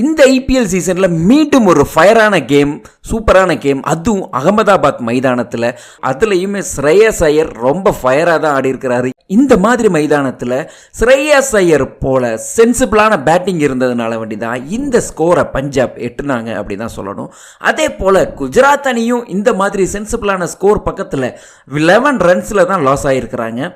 இந்த ஐபிஎல் சீசனில் மீண்டும் ஒரு ஃபயரான கேம் சூப்பரான கேம் அதுவும் அகமதாபாத் மைதானத்தில். அதுலேயுமே ஸ்ரேயஸ் ஐயர் ரொம்ப ஃபயராக தான் ஆடி இருக்கிறாரு. இந்த மாதிரி மைதானத்தில் ஸ்ரேயஸ் ஐயர் போல சென்சிபிளான பேட்டிங் இருந்ததுனால வேண்டி தான் இந்த ஸ்கோரை பஞ்சாப் எட்டுனாங்க அப்படி தான் சொல்லணும். அதே போல் குஜராத் அணியும் இந்த மாதிரி சென்சிபிளான ஸ்கோர் பக்கத்தில் லெவன் ரன்ஸில் தான் லாஸ் ஆகிருக்கிறாங்க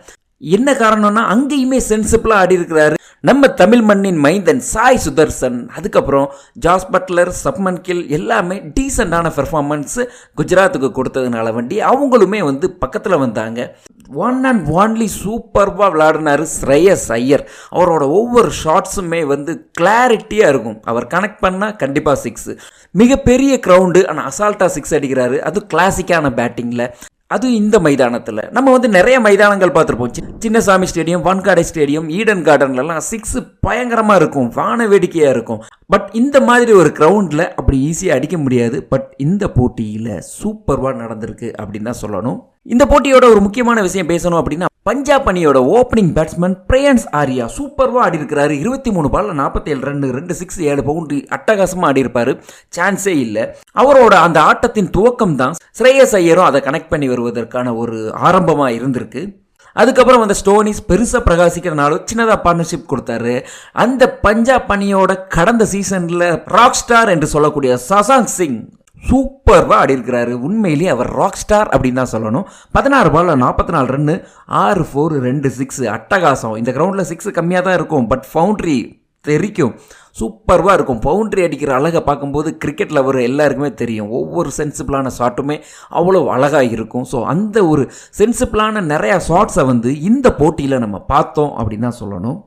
என்ன காரணம்னா அங்கேயுமே சென்சிபிளாக ஆடி இருக்கிறாரு. நம்ம தமிழ் மண்ணின் மைந்தன் சாய் சுதர்சன் அதுக்கப்புறம் ஜாஸ் பட்லர் சப்மன் கில் எல்லாமே டீசெண்டான பெர்ஃபார்மன்ஸு குஜராத்துக்கு கொடுத்ததுனால வண்டி அவங்களுமே வந்து பக்கத்தில் வந்தாங்க. ஒன் அண்ட் ஒன்லி சூப்பர்வாக விளாடினார் ஸ்ரேயஸ் ஐயர். அவரோட ஒவ்வொரு ஷாட்ஸுமே வந்து கிளாரிட்டியாக இருக்கும். அவர் கனெக்ட் பண்ணால் கண்டிப்பாக சிக்ஸு மிகப்பெரிய க்ரௌண்டு ஆனால் அசால்ட்டாக சிக்ஸ் அடிக்கிறாரு. அது கிளாசிக்கான பேட்டிங்கில் அது இந்த மைதானத்தில். நம்ம வந்து நிறைய மைதானங்கள் பார்த்துருப்போம். சின்னசாமி ஸ்டேடியம் வான்காடை ஸ்டேடியம் ஈடன் கார்டன்லலாம் சிக்ஸ் பயங்கரமாக இருக்கும். வான வேடிக்கையாக இருக்கும். பட் இந்த மாதிரி ஒரு கிரவுண்டில் அப்படி ஈஸியாக அடிக்க முடியாது. பட் இந்த போட்டியில் சூப்பர்வாக நடந்திருக்கு அப்படின்னு தான் சொல்லணும். இந்த போட்டியோட ஒரு முக்கியமான விஷயம் பேசணும் அப்படின்னா பஞ்சாப் அணியோட ஓப்பனிங் பேட்ஸ்மேன் பிரேயன்ஸ் ஆரியா சூப்பர்வாக ஆடி இருக்கிறாரு இருபத்தி மூணு பால் நாற்பத்தி ஏழு ரன் ரெண்டு சிக்ஸ் ஏழு பவுண்டு அட்டகாசமாக ஆடி இருப்பாரு சான்ஸே இல்லை. அவரோட அந்த ஆட்டத்தின் துவக்கம் தான் ஸ்ரேயஸ் ஐயரும் அதை கனெக்ட் பண்ணி வருவதற்கான ஒரு ஆரம்பமாக இருந்திருக்கு. அதுக்கப்புறம் அந்த ஸ்டோனிஸ் பெருசாக பிரகாசிக்கிறனாலும் சின்னதாக பார்ட்னர்ஷிப் கொடுத்தாரு. அந்த பஞ்சாப் அணியோட கடந்த சீசனில் ராக் ஸ்டார் என்று சொல்லக்கூடிய சசாங் சிங் சூப்பர்வாக ஆடி இருக்கிறாரு. உண்மையிலேயே அவர் ராக் ஸ்டார் அப்படின்னு தான் சொல்லணும். பதினாறு பாலில் நாற்பத்தி நாலு ரன்னு ஆறு ஃபோர் ரெண்டு சிக்ஸ் அட்டகாசம். இந்த கிரவுண்டில் சிக்ஸ் கம்மியாக தான் இருக்கும். பட் ஃபவுண்ட்ரி தெரிக்கும். சூப்பர்வாக இருக்கும். பவுண்ட்ரி அடிக்கிற அழகை பார்க்கும்போது கிரிக்கெட்டில் வர எல்லாருக்குமே தெரியும். ஒவ்வொரு சென்சிபிளான ஷாட்டுமே அவ்வளோ அழகாக இருக்கும். ஸோ அந்த ஒரு சென்சிபிளான நிறையா ஷாட்ஸை வந்து இந்த போட்டியில் நம்ம பார்த்தோம் அப்படின்னு தான் சொல்லணும்.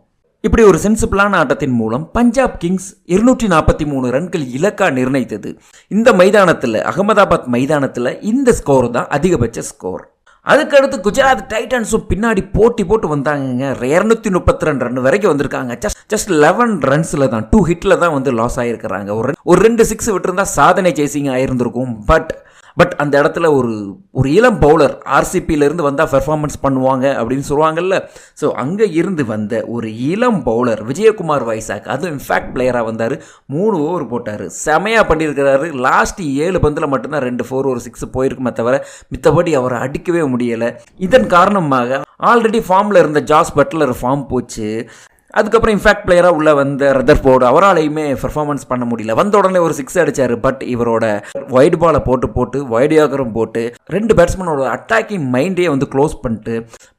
இப்படி ஒரு சென்சிபிளான ஆட்டத்தின் மூலம் பஞ்சாப் கிங்ஸ் இருநூற்றி நாற்பத்தி மூணு ரன்கள் இலக்கா நிர்ணயித்தது. இந்த மைதானத்தில் அகமதாபாத் மைதானத்தில் இந்த ஸ்கோர் தான் அதிகபட்ச ஸ்கோர் அதுக்கடுத்து குஜராத் டைட்டன்ஸும் பின்னாடி போட்டி போட்டு வந்தாங்கங்க. இரநூத்தி முப்பத்தி ரெண்டு ரன் வரைக்கும் வந்திருக்காங்க. ஜஸ்ட் ஜஸ்ட் லெவன் ரன்ஸில் தான் டூ ஹிட்டில் தான் வந்து லாஸ் ஆகிருக்கிறாங்க ஒரு ஒரு ரெண்டு சிக்ஸ் விட்டுருந்தா சாதனை சேசிங் ஆயிருந்திருக்கும் பட் பட் அந்த இடத்துல ஒரு ஒரு இளம் பவுலர் இருந்து வந்தால் பெர்ஃபார்மன்ஸ் பண்ணுவாங்க அப்படின்னு சொல்லுவாங்கல்ல. ஸோ அங்கே இருந்து வந்த ஒரு இளம் பவுலர் விஜயகுமார் வைசாக் அதுவும் இன்ஃபேக்ட் பிளேயராக வந்தார். மூணு ஓவர் போட்டார். செமையாக பண்ணியிருக்கிறாரு. லாஸ்ட் ஏழு பந்தில் மட்டும்தான் ரெண்டு ஃபோர் ஒரு சிக்ஸ் போயிருக்குமே தவிர மித்தபடி அவரை அடிக்கவே முடியலை. இதன் காரணமாக ஆல்ரெடி ஃபார்மில் இருந்த ஜாஸ் பட்லர் ஃபார்ம் போச்சு. அதுக்கப்புறம் இன்ஃபேக்ட் பிளேயராக உள்ள வந்த ரதர் போர்டு அவராலையுமே பெர்ஃபார்மன்ஸ் பண்ண முடியல. வந்த உடனே ஒரு சிக்ஸ் அடித்தார் பட் இவரோட வைட் பாலை போட்டு போட்டு ஒயிட் யாகரும் போட்டு ரெண்டு பேட்ஸ்மேனோட அட்டாக்கிங் மைண்டே வந்து க்ளோஸ் பண்ணிட்டு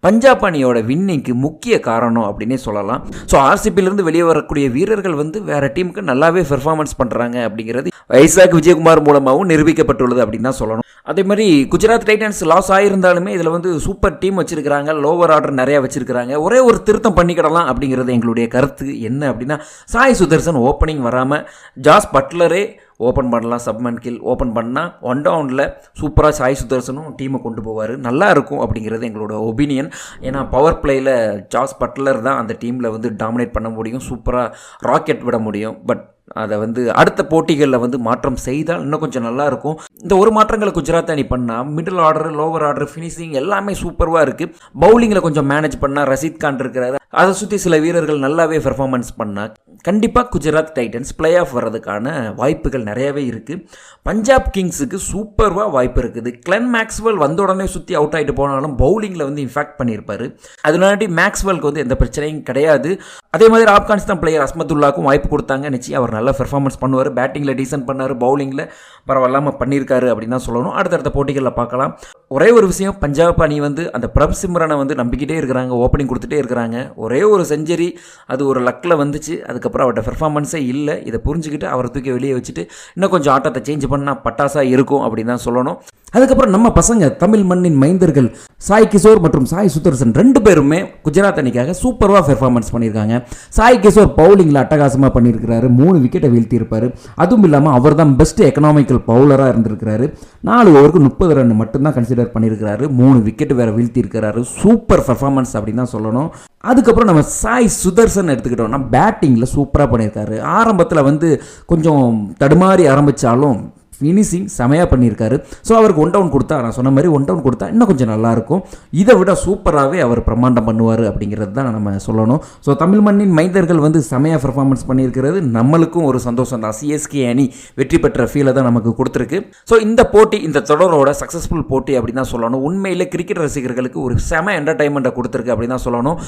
பஞ்சாப் அணியோட வின்னிங்க்கு முக்கிய காரணம் அப்படின்னே சொல்லலாம். ஸோ ஆர்சிபிலிருந்து வெளியே வரக்கூடிய வீரர்கள் வந்து வேற டீமுக்கு நல்லாவே பெர்ஃபார்மன்ஸ் பண்ணுறாங்க அப்படிங்கிறது வைசாக் விஜயகுமார் மூலமாகவும் நிரூபிக்கப்பட்டுள்ளது அப்படின்னு தான் சொல்லணும். அதே மாதிரி குஜராத் டைட்டன்ஸ் லாஸ் ஆகியிருந்தாலுமே இதில் வந்து சூப்பர் டீம் வச்சிருக்கிறாங்க. லோவர் ஆர்டர் நிறையா வச்சிருக்கிறாங்க. ஒரே ஒரு திருத்தம் பண்ணிக்கிடலாம் அப்படிங்கிறது எங்களுடைய கருத்து. என்ன அப்படின்னா சாய் சுதர்சன் ஓப்பனிங் வராமல் ஜாஸ் பட்லரே ஓப்பன் பண்ணலாம் சப்மன் கில் ஓப்பன் பண்ணால் ஒன் டவுனில் சூப்பராக சாய் சுதர்சனும் டீமை கொண்டு போவார். நல்லா இருக்கும் அப்படிங்கிறது எங்களோட ஒப்பீனியன் ஏன்னா பவர் பிளேயில் ஜாஸ் பட்லர் தான் அந்த டீமில் வந்து டாமினேட் பண்ண முடியும் சூப்பராக ராக்கெட் விட முடியும். பட் அதை வந்து அடுத்த போட்டிகளில் வந்து மாற்றம் செய்தால் இன்னும் கொஞ்சம் நல்லாயிருக்கும். இந்த ஒரு மாற்றங்களை குஜராத் அணி பண்ணால் middle order lower order finishing எல்லாமே சூப்பராக இருக்குது பவுலிங்கில் கொஞ்சம் மேனேஜ் பண்ணால் ரஷீத் கான் இருக்கிறாரு. அதை சுற்றி சில வீரர்கள் நல்லாவே பெர்ஃபார்மன்ஸ் பண்ணால் கண்டிப்பாக குஜராத் டைட்டன்ஸ் பிளே ஆஃப் வர்றதுக்கான வாய்ப்புகள் நிறையவே இருக்குது பஞ்சாப் கிங்ஸுக்கு சூப்பர்வாக வாய்ப்பு இருக்குது. கிளென் மேக்ஸ்வெல் வந்த உடனே சுற்றி அவுட் ஆகிட்டு போனாலும் பவுலிங்கில் வந்து இன்ஃபேக்ட் பண்ணியிருப்பாரு. அதனாடி மேக்ஸ்வெல்க்கு வந்து எந்த பிரச்சனையும் கிடையாது. அதே மாதிரி ஆப்கானிஸ்தான் பிளேயர் அஸ்மதுல்லாக்கும் வாய்ப்பு கொடுத்தாங்க. நிச்சயம் அவர் நல்ல பெர்ஃபார்மன்ஸ் பண்ணுவார். பேட்டிங்கில் டீசென்ட் பண்ணார். பவுலிங்கில் பரவாயில்லாமல் பண்ணியிருக்காரு அப்படின்னு தான் சொல்லணும். அடுத்தடுத்த போட்டிகளில் பார்க்கலாம். ஒரே ஒரு விஷயம் பஞ்சாப் அணி வந்து அந்த பிரப் சிம்ரனை வந்து நம்பிக்கிட்டே இருக்கிறாங்க. ஓப்பனிங் கொடுத்துட்டே இருக்கிறாங்க. ஒரே ஒரு செஞ்சுரி அது ஒரு லக்கில் வந்துச்சு. அதுக்கப்புறம் அவர்கிட்ட பெர்ஃபார்மன்ஸே இல்லை. இதை புரிஞ்சுக்கிட்டு அவரை தூக்கி வெளியே வச்சுட்டு இன்னும் கொஞ்சம் ஆட்டத்தை சேஞ்ச் பண்ணால் பட்டாசாக இருக்கும் அப்படின்னு தான் சொல்லணும். அதுக்கப்புறம் நம்ம பசங்க தமிழ் மண்ணின் மைந்தர்கள் சாய் கிஷோர் மற்றும் சாய் சுதர்சன் ரெண்டு பேருமே குஜராத் அணிக்காக சூப்பராக பெர்ஃபார்மன்ஸ் பண்ணியிருக்காங்க. சாய் கிஷோர் பவுலிங்கில் அட்டகாசமாக பண்ணியிருக்கிறாரு. மூணு விக்கெட்டை வீழ்த்தியிருப்பாரு. அதுவும் இல்லாமல் அவர் தான் பெஸ்ட் எக்கனாமிக்கல் பவுலராக இருந்திருக்கிறாரு. நாலு ஓவருக்கு முப்பது ரன் மட்டும்தான் கன்சிடர் பண்ணியிருக்கிறாரு. மூணு விக்கெட் வேறு வீழ்த்தியிருக்கிறாரு. சூப்பர் பர்ஃபார்மன்ஸ் அப்படின்னு தான் சொல்லணும். அதுக்கப்புறம் நம்ம சாய் சுதர்சன் எடுத்துக்கிட்டோம்னா பேட்டிங்கில் சூப்பராக பண்ணியிருக்காரு. ஆரம்பத்தில் வந்து கொஞ்சம் தடுமாறி ஆரம்பித்தாலும் ஃபினிஷிங் செமையாக பண்ணியிருக்காரு. ஸோ அவருக்கு ஒன் டவுன் கொடுத்தா நான் சொன்ன மாதிரி ஒன் டவுன் கொடுத்தா இன்னும் கொஞ்சம் நல்லாயிருக்கும். இதை விட சூப்பராகவே அவர் பிரம்மாண்டம் பண்ணுவார் அப்படிங்கிறது தான் நம்ம சொல்லணும். ஸோ தமிழ் மண்ணின் மைந்தர்கள் வந்து செமையாக பெர்ஃபார்மன்ஸ் பண்ணியிருக்கிறது. நம்மளுக்கும் ஒரு சந்தோஷம் தான். சிஎஸ்கே அணி வெற்றி பெற்ற ஃபீலை தான் நமக்கு கொடுத்துருக்கு. ஸோ இந்த போட்டி இந்த தொடரோட சக்ஸஸ்ஃபுல் போட்டி அப்படின்னு தான் சொல்லணும். உண்மையில் கிரிக்கெட் ரசிகர்களுக்கு ஒரு செம என்டர்டைன்மெண்ட்டை கொடுத்துருக்கு அப்படின்னு தான் சொல்லணும்.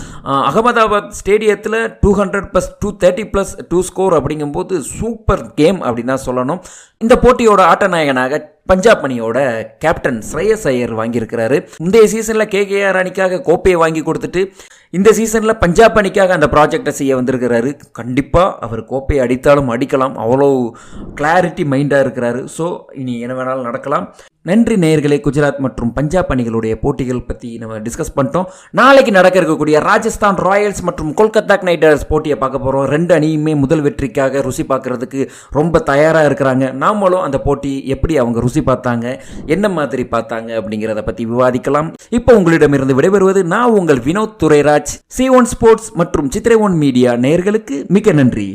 அகமதாபாத் ஸ்டேடியத்தில் two hundred plus two thirty plus two score அப்படிங்கும்போது சூப்பர் கேம் அப்படின்னு தான் சொல்லணும். இந்த போட்டியோட ஆட்டநாயகனாக பஞ்சாப் அணியோட கேப்டன் ஸ்ரேயஸ் ஐயர் வாங்கியிருக்கிறாரு. முந்தைய சீசனில் கேகேஆர் அணிக்காக கோப்பையை வாங்கி கொடுத்துட்டு இந்த சீசனில் பஞ்சாப் அணிக்காக அந்த ப்ராஜெக்டை செய்ய வந்திருக்கிறாரு. கண்டிப்பாக அவர் கோப்பையை அடித்தாலும் அடிக்கலாம். அவ்வளோ கிளாரிட்டி மைண்டாக இருக்கிறாரு. ஸோ இனி என்ன வேணாலும் நடக்கலாம். நன்றி நேயர்களே குஜராத் மற்றும் பஞ்சாப் அணிகளுடைய போட்டிகள் பற்றி நம்ம டிஸ்கஸ் பண்ணிட்டோம். நாளைக்கு நடக்க இருக்கக்கூடிய ராஜஸ்தான் ராயல்ஸ் மற்றும் கொல்கத்தா நைட் ரைடர்ஸ் போட்டியை பார்க்க போகிறோம் ரெண்டு அணியுமே முதல் வெற்றிக்காக ருசி பார்க்குறதுக்கு ரொம்ப தயாராக இருக்கிறாங்க. நாமளும் அந்த போட்டி எப்படி அவங்க ருசி பார்த்தாங்க என்ன மாதிரி பார்த்தாங்க அப்படிங்கிறத பற்றி விவாதிக்கலாம். இப்போ உங்களிடமிருந்து விடைபெறுவது நான் உங்கள் Vinoth Durairaj. C one sports மற்றும் சித்திரை ஒன் மீடியா நேயர்களுக்கு மிக்க நன்றி.